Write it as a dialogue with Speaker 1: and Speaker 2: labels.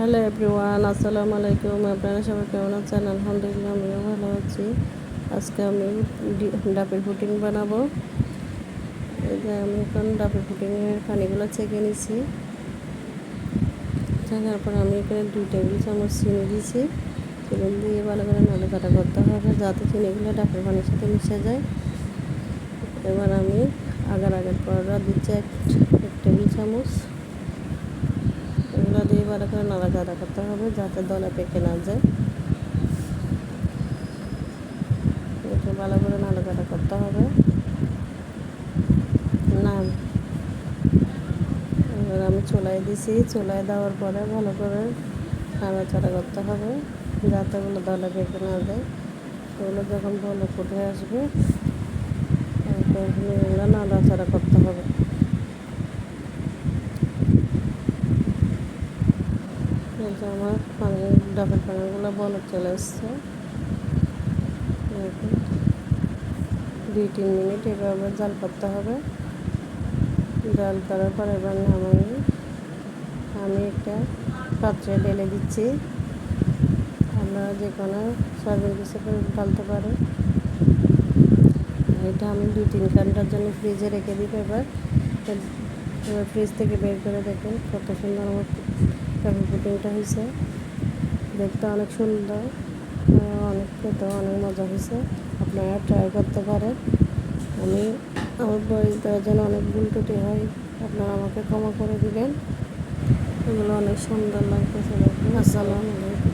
Speaker 1: Hello everyone, আসসালামু আলাইকুম। আপনারা সবাই কেমন আছেন? আলহামদুলিল্লাহ, আমিও ভালো আছি। আজকে আমি ডাবের পুডিং বানাবো। এই যে আমি এখন ডাবের পুডিংয়ের পানিগুলো ছেঁকে নিছি। ছেঁকার পর আমি এখানে দুই টেবিল চামচ চিনি দিয়েছি চিনি দিয়ে ভালো করে নাড়াচাড়া করতে হবে যাতে চিনিগুলো ডাবের পানির সাথে মিশে যায়। এবার আমি আগার আগের পাউডার দিচ্ছি এক টেবিল চামচ। এগুলো দিয়ে ভালো করে নাড়াচাড়া করতে হবে, যাতে দলা পেকে না যায়। একটু ভালো করে নাড়াচাড়া করতে হবে। না। এবার আমি চুলায় দিছি চুলায় দেওয়ার পরে ভালো করে নাড়াচাড়া করতে হবে, যাতে ওগুলো দলা পেকে না যায়। ওগুলো যখন ভালো ফুটে আসবে নাড়াচাড়া করতে হবে। যে আমার পানি ডাবের পানিগুলো বলক চলে এসছে। দুই, তিন মিনিট এভাবে জাল করতে হবে। জাল করার পর এবার নামাই। আমি একটা পাত্রে ঢেলে দিচ্ছি। আপনারা যে কোনো পিসে করে ঢালতে পারেন এটা আমি দুই, তিন ঘণ্টার জন্য ফ্রিজে রেখে দিই এবার। এবার ফ্রিজ থেকে বের করে দেখুন কত সুন্দর আমার কাপড় পুটিংটা হয়েছে দেখতে অনেক সুন্দর অনেক খেতে অনেক মজা হয়েছে আপনারা ট্রাই করতে পারেন। আমি, আমার বয়স দেওয়ার জন্য অনেক ভুল টুটি হয়, আপনারা আমাকে ক্ষমা করে দিবেন। এগুলো অনেক সুন্দর লাগতেছে আসসালামু আলাইকুম।